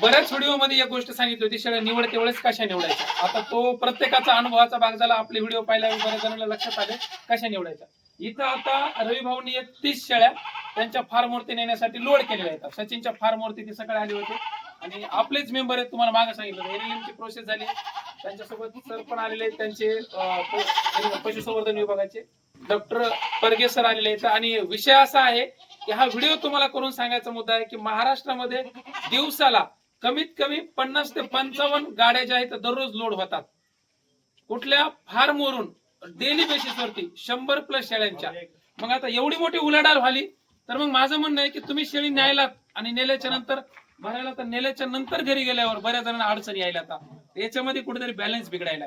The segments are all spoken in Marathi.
बऱ्याच व्हिडिओमध्ये एक गोष्ट सांगितली होती शेळ्या निवडते वेळेस कशा निवडायच्या? आता तो प्रत्येकाचा अनुभवाचा भाग झाला आपले व्हिडिओ पाहिल्यावर बऱ्याच जणांना लक्षात आले कशा निवडायच्या. इथं आता रवी भाऊनी एक तीस शेळ्या त्यांच्या फार मूर्ती नेण्यासाठी लोड केलेल्या आहेत. सचिनच्या फार मूर्ती ते सकाळी आले होते. आणि आपलेच मेंबर आहेत तुम्हाला मागे सांगितलं एरिलिमची प्रोसेस झाली. त्यांच्यासोबत सर पण आलेले आहेत त्यांचे पशुसंवर्धन विभागाचे. डॉक्टर परगे सर आलेले आहेत. आणि विषय असा आहे की हा व्हिडिओ तुम्हाला करून सांगायचा मुद्दा आहे की महाराष्ट्रामध्ये दिवसाला कमीत कमी पन्नास ते पंचावन्न गाड्या ज्या आहेत दररोज लोड होतात. कुठल्या फार्मवरून डेली बेसिसवरती शंभर प्लस शेळ्यांच्या. मग आता एवढी मोठी उलाढाल झाली तर मग माझं म्हणणं आहे की तुम्ही शेळी न्यायलात आणि नेल्याच्या नंतर भरायला तर नेल्याच्या नंतर घरी गेल्यावर बऱ्याच जणांना अडचणी यायला आता. याच्यामध्ये कुठेतरी बॅलन्स बिघडायला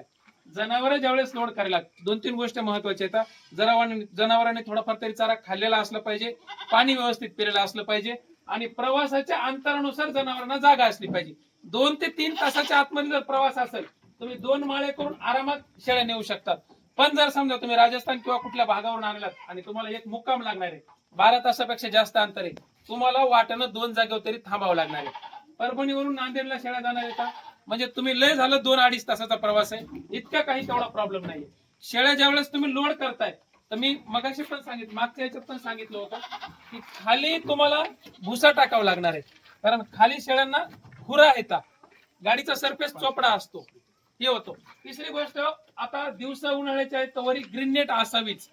जनावर ज्यावेळेस लोड करायला दोन तीन गोष्टी महत्त्वाच्या आहेत जनावरांनी जनावरांनी थोडाफार तरी चारा खाल्लेला असला पाहिजे पाणी व्यवस्थित पिलेलं असलं पाहिजे. आणि प्रवासाच्या अंतरानुसार जनावरांना जागा असली पाहिजे. दोन ते तीन तासाच्या आतमध्ये जर प्रवास असेल तुम्ही दोन माळे करून आरामात शेळ्या नेऊ शकतात. पण जर समजा तुम्ही राजस्थान किंवा कुठल्या भागावरून आणलात आणि तुम्हाला एक मुक्काम लागणार आहे बारा तासापेक्षा जास्त अंतर आहे तुम्हाला वाटणं दोन जागेवर तरी थांबावं लागणार आहे. परभणीवरून नांदेडला शेळ्या जाणार आहे का? म्हणजे तुम्ही लय झालं दोन अडीच तासाचा प्रवास आहे इतका काही तेवढा प्रॉब्लेम नाहीये. शेळ्या ज्यावेळेस तुम्ही लोड करताय तर मी मगाशी पण सांगितलं मागच्या याच्यात पण सांगितलं होतं की खाली तुम्हाला भुसा टाकावा लागणार आहे. कारण खाली शेळ्यांना खुरा येतात गाडीचा सरफेस चोपडा असतो. हे होतो. तिसरी गोष्ट आता दिवसा उन्हाळ्याच्या आहेत तर ग्रीन नेट असावीच.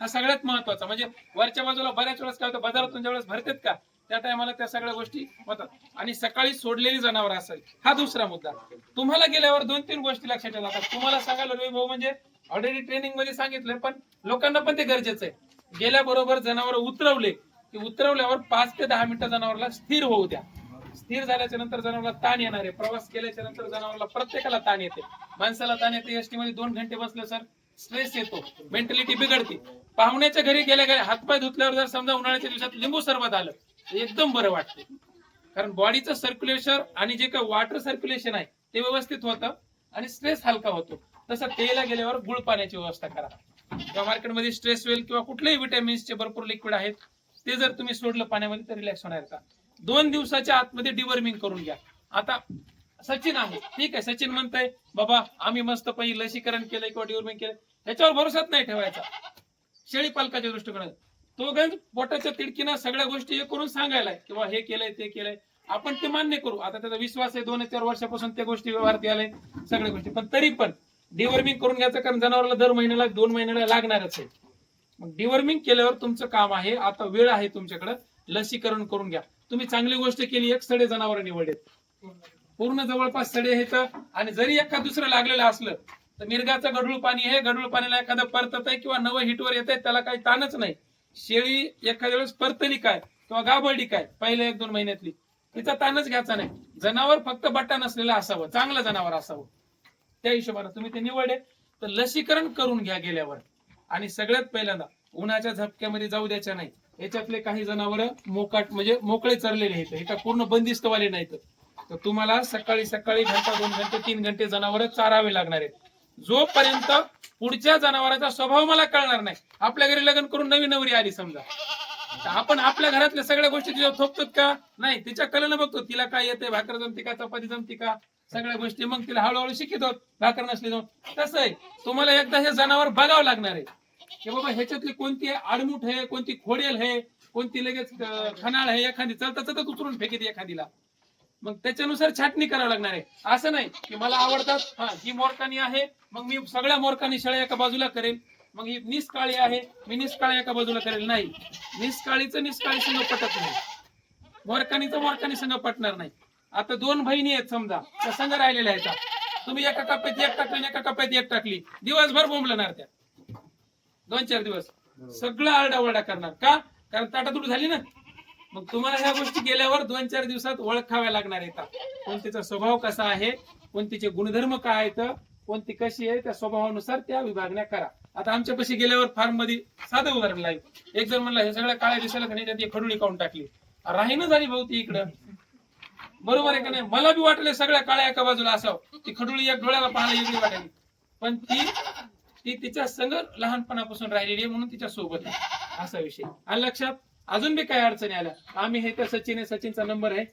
हा सगळ्यात महत्त्वाचा. म्हणजे वरच्या बाजूला बऱ्याच वेळेस काय होतं बाजारातून ज्यावेळेस भरतात का त्या टायमाला त्या सगळ्या गोष्टी होतात. आणि सकाळी सोडलेली जनावर असावी. हा दुसरा मुद्दा. तुम्हाला गेल्यावर दोन तीन गोष्टी लक्षात येतात. तुम्हाला सांगायला रवी भाऊ म्हणजे ऑलरेडी ट्रेनिंगमध्ये सांगितलं पण लोकांना पण ते गरजेचं आहे. गेल्याबरोबर जनावर उतरवले की उतरवल्यावर पाच ते दहा मिनिटं जनावरला स्थिर होऊ द्या. स्थिर झाल्याच्यानंतर जनावरला ताण येणार आहे. प्रवास केल्याच्यानंतर जनावरला प्रत्येकाला ताण येते. माणसाला ताण येते. एसटी मध्ये दोन घंटे बसले सर. स्ट्रेस येतो. मेंटॅलिटी बिघडते. पाहुण्याच्या घरी गेल्या गेल्या हातपाय धुतल्यावर जर समजा उन्हाळ्याच्या दिवसात लिंबू सरबत आलं एकदम बरं वाटते. कारण बॉडीचं सर्क्युलेशन आणि जे काही वॉटर सर्क्युलेशन आहे ते व्यवस्थित होतं आणि स्ट्रेस हलका होतो. तसं तेला गेल्यावर गुळ पाण्याची व्यवस्था करा. किंवा मार्केटमध्ये स्ट्रेस वेल किंवा कुठलेही विटॅमिन्सचे भरपूर लिक्विड आहेत. ते जर तुम्ही सोडलं पाण्यामध्ये तर रिलॅक्स होणार का? दोन दिवसाच्या आतमध्ये डिवर्मिंग करून घ्या. आता सचिन आहे ठीक आहे सचिन म्हणताय बाबा आम्ही मस्त पैकी लसीकरण केलंय किंवा डिवर्मिंग केलं ह्याच्यावर भरोसाच नाही ठेवायचा. शेळी पालकाच्या दृष्टिकोनात. तो गंज पोटाच्या तिडकीनं सगळ्या गोष्टी हे करून सांगायला किंवा हे केलंय ते केलंय. आपण ते मान्य करू. आता त्याचा विश्वास आहे दोन चार वर्षापासून त्या गोष्टी व्यवहारात आले सगळ्या गोष्टी. पण तरी पण डिवर्मिंग करून घ्यायचं कारण जनावरला दर महिन्याला दोन महिन्याला लागणारच आहे. मग डिवर्मिंग केल्यावर तुमचं काम आहे. आता वेळ आहे तुमच्याकडे. लसीकरण करून घ्या. तुम्ही चांगली गोष्ट केली एक सडे जनावर निवडलेत. पूर्ण जवळपास सडे आहेत. आणि जरी एखाद दुसरं लागलेलं असलं तर मिरगाचं गढूळ पाणी आहे. गढूळ पाण्याला एखादं परतत आहे किंवा नवं हिटवर येत आहे त्याला काही ताणच नाही. शेळी एखाद्या वेळेस परतली काय किंवा गाबळली काय पहिल्या एक दोन महिन्यातली तिचा ताणच घ्यायचा नाही. जनावर फक्त बट्टा नसलेलं असावं. चांगलं जनावर असावं. त्या हिशोबाने तुम्ही ते निवडले. तर लसीकरण करून घ्या गेल्यावर. आणि सगळ्यात पहिल्यांदा उन्हाच्या झपक्यामध्ये जाऊ द्यायच्या नाही. याच्यातले काही जनावर मोकाट म्हणजे मोकळे चरलेले आहेत. हे काय पूर्ण बंदिस्तवाले नाहीत. तर तुम्हाला सकाळी सकाळी घंटा दोन घंटे तीन घंटे जनावर चारावे लागणार आहेत. जोपर्यंत पुढच्या जनावराचा स्वभाव मला कळणार नाही आपल्या घरी लग्न करून नवी नवरी आली समजा. आपण आपल्या घरातल्या सगळ्या गोष्टी तिच्या थोपतोत का? नाही तिच्या कलेनं बघतो. तिला काय येते भाकर जमती का? चपाती जमती का? सगळ्या गोष्टी. मग तिला हळूहळू शिकितो भाकर नसली जाऊन तसं आहे. तुम्हाला एकदा हे जनावर बघावं लागणार आहे. की बाबा ह्याच्यातली कोणती आडमुठ आहे कोणती खोडेल आहे कोणती लगेच खनाळ आहे एखादी चलता चलत उचलून फेकीत एखादीला. मग त्याच्यानुसार छाटणी करावं लागणार आहे. असं नाही की मला आवडतात हा ही मोरकानी आहे मग मी सगळ्या मोरकानी शेळ्या एका बाजूला करेल मग ही निष्काळी आहे मी निष्काळी एका बाजूला करेल. नाही निष्काळीचं निष्काळी संघ पटत नाही. मोरकानीचं मोरकानी संघ पटणार नाही. आता दोन बहिणी आहेत समजा त्या संघ राहिलेल्या आहेत. तुम्ही एका कप्प्यात एक टाकली एका कप्प्यात एक टाकली. दिवसभर बोंबलणार त्या. दोन चार दिवस. सगळं आरडाओरडा करणार. का? कारण ताटातूट झाली ना. मग तुम्हाला ह्या गोष्टी गेल्यावर दोन चार दिवसात ओळखाव्या लागणार येतात कोणतीचा स्वभाव कसा आहे? कोणतीचे गुणधर्म काय आहेत? कोणती कशी आहे? त्या स्वभावानुसार त्या विभागण्या करा. आता आमच्या पशी गेल्यावर फार्ममध्ये साधं उदाहरण लागेल एक जण म्हणलं हे सगळ्या काळ्या दिसायला का नाही? त्यात खडुळी काढून टाकली? राहीनं झाली भाऊ ती इकडं. बरोबर आहे का नाही? मला बी वाटलं सगळ्या काळ्या एका बाजूला असावं. ती खडुळी एक डोळ्याला पाहायला वेगळी वाटायली. पण ती ती तिच्या संग लहानपणापासून राहिलेली आहे म्हणून तिच्या सोबत आहे. असा विषय. आणि लक्षात अजून बी काही अडचणी आल्या. आम्ही हे तर सचिन आहे सचिनचा नंबर आहे.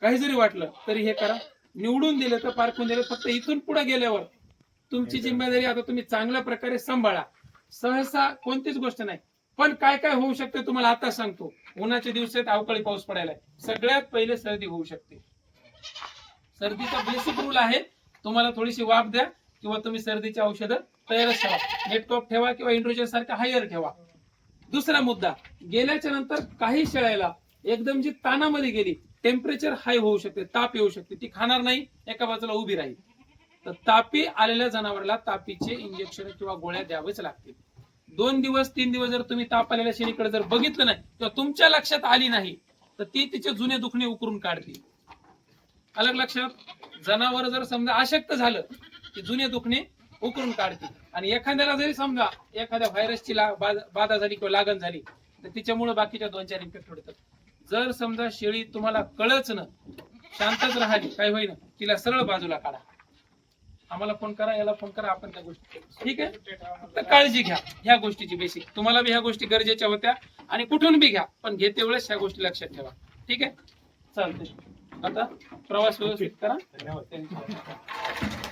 काही जरी वाटलं तरी हे करा. निवडून दिलं तर पारखून दिलं. फक्त इथून पुढे गेल्यावर तुमची जिम्मेदारी आता तुम्ही चांगल्या प्रकारे सांभाळा. सहसा कोणतीच गोष्ट नाही. पण काय काय होऊ शकते तुम्हाला आता सांगतो. उन्हाच्या दिवसात अवकाळी पाऊस पडायला सगळ्यात पहिले सर्दी होऊ शकते. सर्दीचा बेसिक रूल आहे. तुम्हाला थोडीशी वाफ द्या. किंवा तुम्ही सर्दीची औषधं तयारच ठेवा नेटटॉप ठेवा किंवा इंड्रोजन सारखा हायर ठेवा. दुसरा मुद्दा गेल्याच्यानंतर काही शेळ्याला एकदम जी तानामध्ये गेली टेम्परेचर हाय होऊ शकते ताप येऊ शकते ती खाणार नाही एका बाजूला उभी राहील. तर तापी आलेल्या जनावराला तापीचे इंजेक्शन किंवा गोळ्या द्यावेच लागतील. दोन दिवस तीन दिवस जर तुम्ही ताप आलेल्या शेळीकडे जर बघितलं नाही किंवा तुमच्या लक्षात आली नाही तर ती तिचे जुने दुखणे उकरून काढतील. अलग लक्षात जनावर जर समजा अशक्त झालं की जुने दुखणे उकरून काढते. आणि एखाद्याला जरी समजा एखाद्या व्हायरसची बाधा झाली किंवा लागण झाली तर तिच्यामुळे बाकीच्या दोन चार इन्फेक्ट होतात जर समजा शेळी तुम्हाला कळच ना शांतच राहिली काय होईना तिला सरळ बाजूला काढा. आम्हाला फोन करा याला फोन करा आपण त्या गोष्टी. ठीक आहे? फक्त काळजी घ्या ह्या गोष्टीची बेसिक तुम्हाला बी ह्या गोष्टी गरजेच्या होत्या आणि कुठून बी घ्या पण घेते वेळेस ह्या गोष्टी लक्षात ठेवा. ठीक आहे? चालते आता प्रवास व्यवस्थित करा. धन्यवाद.